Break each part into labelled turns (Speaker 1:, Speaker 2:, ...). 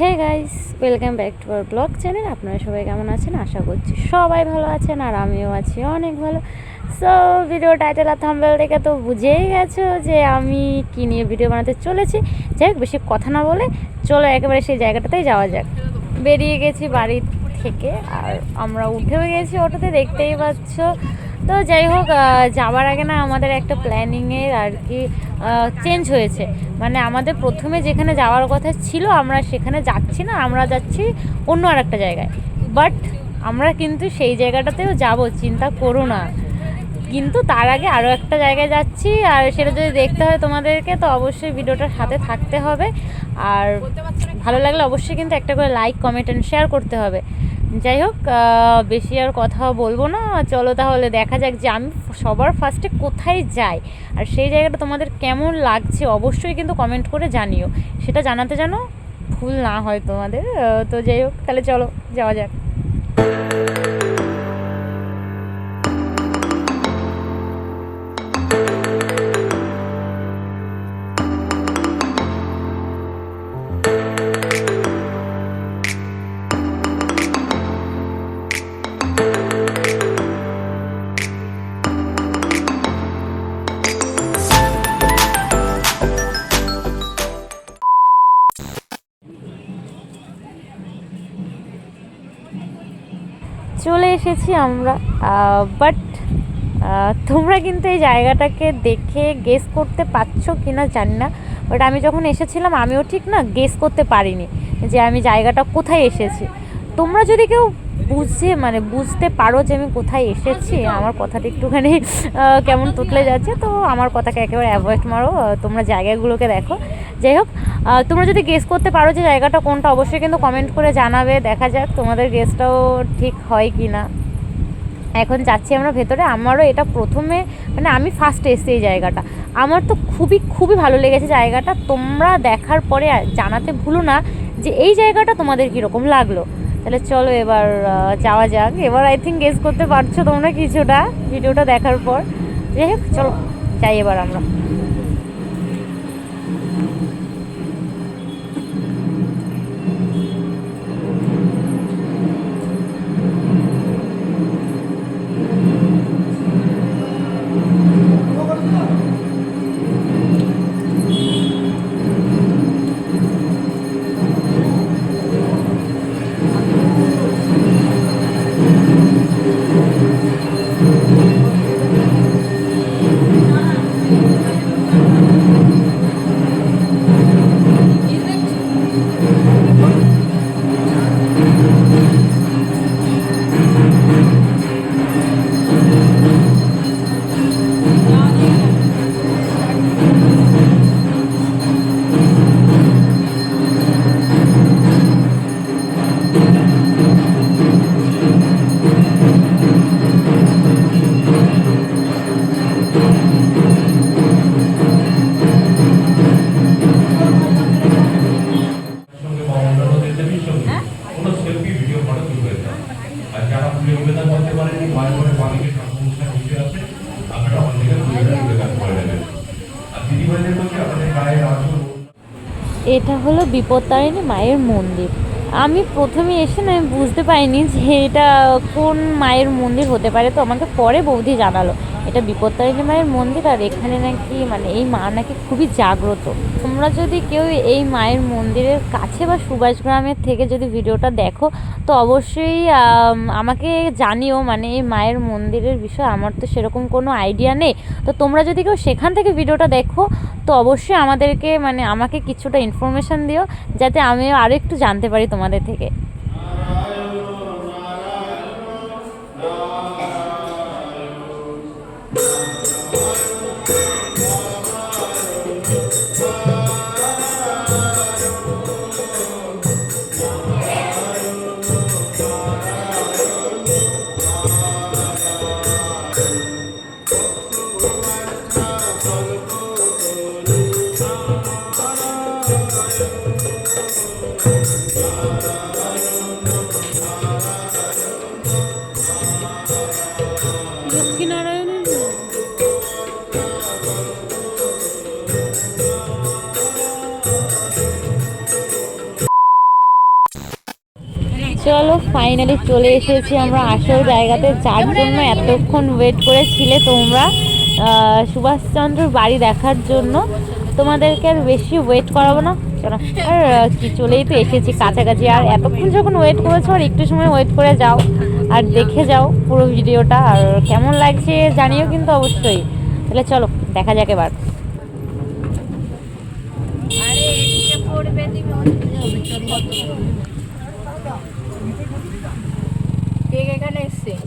Speaker 1: Hey guys welcome back to our blog channel আপনারা সবাই কেমন আছেন? আশা করছি সবাই ভালো আছেন আর আমিও আছি অনেক ভালো। সো ভিডিও টাইটেল আর থাম্বেল দেখে তো বুঝেই গেছো যে আমি কী নিয়ে ভিডিও বানাতে চলেছি। যাই হোক, বেশি কথা না বলে চলো একেবারে সেই জায়গাটাতেই যাওয়া যাক। বেরিয়ে গেছি বাড়ি থেকে আর আমরা উঠেও গেছি অটোতে, দেখতেই পাচ্ছ। তো যাই হোক যাওয়ার আগে না আমাদের একটা প্ল্যানিংয়ের আর কি চেঞ্জ হয়েছে। মানে আমাদের প্রথমে যেখানে যাওয়ার কথা ছিল, আমরা সেখানে যাচ্ছি না, আমরা যাচ্ছি অন্য আর একটা জায়গায়। বাট আমরা কিন্তু সেই জায়গাটাতেও যাব, চিন্তা করো না। কিন্তু তার আগে আরও একটা জায়গায় যাচ্ছি, আর সেটা যদি দেখতে হয় তোমাদেরকে, তো অবশ্যই ভিডিওটার সাথে থাকতে হবে। আর ভালো লাগলে অবশ্যই কিন্তু একটা করে লাইক কমেন্ট অ্যান্ড শেয়ার করতে হবে। যাই হোক বেশি আর কথা বলব না। চলো তাহলে দেখা যাক যে আমি সবার ফার্স্টে কোথায় যাই। আর সেই জায়গাটা তোমাদের কেমন লাগছে অবশ্যই কিন্তু কমেন্ট করে জানিও। সেটা জানাতে জানো ভুল না হয় তোমাদের। তো যাই হোক, তাহলে চলো, যাওয়া যাক। চলে এসেছি আমরা বাট তোমরা কিন্তু এই জায়গাটাকে দেখে গেস করতে পারছ কি না জানি না বাট আমি যখন এসেছিলাম আমিও ঠিক না গেস করতে পারিনি যে আমি জায়গাটা কোথায় এসেছি। তোমরা যদি কেউ বুঝে মানে বুঝতে পারো যে আমি কোথায় এসেছি। আমার কথাটা একটুখানি কেমন তুতলে যাচ্ছে, তো আমার কথাকে একেবারে অ্যাভয়েড মারো তোমরা জায়গাগুলোকে দেখো। যাই হোক তোমরা যদি গেস করতে পারো যে জায়গাটা কোনটা, অবশ্যই কিন্তু কমেন্ট করে জানাবে, দেখা যাক তোমাদের গেসটাও ঠিক হয় কি না এখন যাচ্ছি আমরা ভেতরে, আমারও এটা প্রথমে মানে আমি ফার্স্ট এসেছি এই জায়গাটা। আমার তো খুবই খুবই ভালো লেগেছে জায়গাটা। তোমরা দেখার পরে জানাতে ভুলো না যে এই জায়গাটা তোমাদের কীরকম লাগল। তাহলে চলো এবার যাওয়া যাক। এবার আই থিঙ্ক গেস করতে পারছ তোমরা কিছুটা, ভিডিওটা দেখার পর। যাই হোক, চলো, যাই এবার আমরা।
Speaker 2: আছে, আপনারা করে আর দিদিভাইদের
Speaker 1: এটা হলো বিপত্তারিণী মায়ের মন্দির। আমি প্রথমে এসে না, আমি বুঝতে পারিনি যে এটা কোন মায়ের মন্দির হতে পারে, তো আমাকে পরে বৌদি জানালো। এটা বিপত্তারিণী মায়ের মন্দির আর এখানে নাকি মানে এই মা নাকি খুবই জাগ্রত। তোমরা যদি কেউ এই মায়ের মন্দিরের কাছে বা সুভাষ গ্রামের থেকে যদি ভিডিওটা দেখো, তো অবশ্যই আমাকে জানিও মানে এই মায়ের মন্দিরের বিষয়ে আমার তো সেরকম কোনো আইডিয়া নেই। তো তোমরা যদি কেউ সেখান থেকে ভিডিওটা দেখো, তো অবশ্যই আমাদেরকে মানে আমাকে কিছুটা ইনফরমেশান দিও, যাতে আমি আরও একটু জানতে পারি তোমাদের থেকে। Thank you. ফাইনালি চলে এসেছি আমরা আসল জায়গাতে, যার জন্য এতক্ষণ ওয়েট করেছিলে তোমরা সুভাষচন্দ্রর বাড়ি দেখার জন্য। তোমাদেরকে আর বেশি ওয়েট করাবো না চলো আর কি চলেই তো এসেছি কাছাকাছি। আর এতক্ষণ যখন ওয়েট করেছ, আর একটু সময় ওয়েট করে যাও, আর দেখে যাও পুরো ভিডিওটা, আর কেমন লাগছে জানিও কিন্তু অবশ্যই। তাহলে চলো, দেখা যাক এবার।
Speaker 3: কে কে এখানে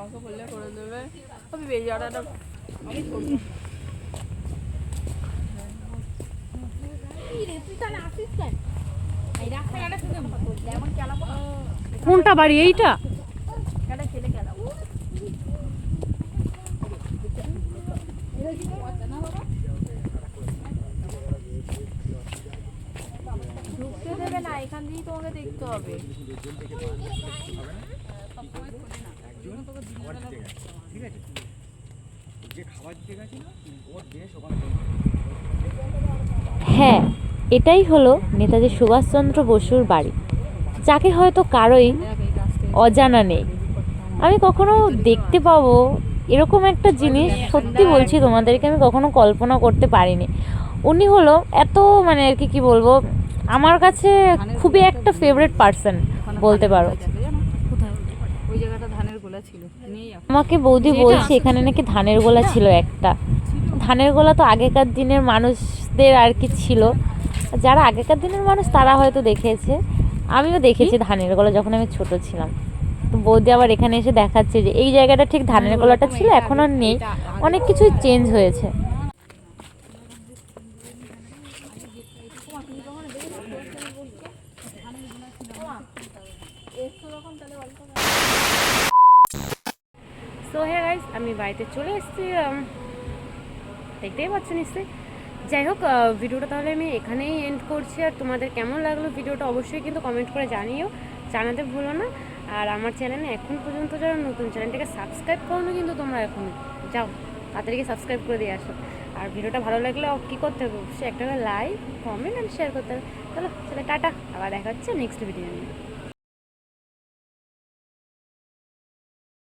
Speaker 3: কে এখানে এসছে মন্দির দেখতে এসছে আর একটা।
Speaker 1: কোনটা বাড়ি এইটা
Speaker 3: ঢুকতে দেবে না এখান দিয়েই তোমাকে দেখতে হবে
Speaker 1: হ্যাঁ এটাই হলো নেতাজি সুভাষচন্দ্র বসুর বাড়ি। যাকে হয়তো কারোই অজানা নেই। আমি কখনো দেখতে পাবো এরকম একটা জিনিস, সত্যি বলছি তোমাদেরকে, আমি কখনো কল্পনা করতে পারিনি। উনি হলো এত মানে আর কি, কী বলব, আমার কাছে খুবই একটা ফেভারিট পার্সন বলতে পারো।
Speaker 3: ধানের গোলা ছিল।
Speaker 1: আমাকে বৌদি বলছে এখানে নাকি ধানের গোলা ছিল একটা। ধানের গোলা তো আগেকার দিনের মানুষদের আর কি ছিল। যারা আগেকার দিনের মানুষ তারা হয়তো দেখেছে। আমিও দেখেছি ধানের গোলা যখন আমি ছোট ছিলাম। তো বৌদি আবার এখানে এসে দেখাচ্ছে যে এই জায়গাটা ঠিক ধানের গোলাটা ছিল এখন আর নেই। অনেক কিছুই চেঞ্জ হয়েছে। সো হ্যাঁ গাইস আমি বাড়িতে চলে এসেছি দেখতেই পাচ্ছ নিশ্চয়ই। যাই হোক ভিডিওটা তাহলে আমি এখানেই এন্ড করছি। আর তোমাদের কেমন লাগল ভিডিওটা অবশ্যই কিন্তু কমেন্ট করে জানিও। জানাতে ভুলো না। আর আমার চ্যানেলে এখন পর্যন্ত যারা নতুন চ্যানেলটাকে সাবস্ক্রাইব করো কিন্তু তোমরা এখন যাও, তাড়াতাড়ি সাবস্ক্রাইব করে দিয়ে আসো। আর ভিডিওটা ভালো লাগলে কী করতে হবে? অবশ্যই একটা লাইক কমেন্ট অ্যান্ড শেয়ার করতে হবে। চলো, চলে, টাটা। আবার দেখা হচ্ছে নেক্সট ভিডিও নিয়ে।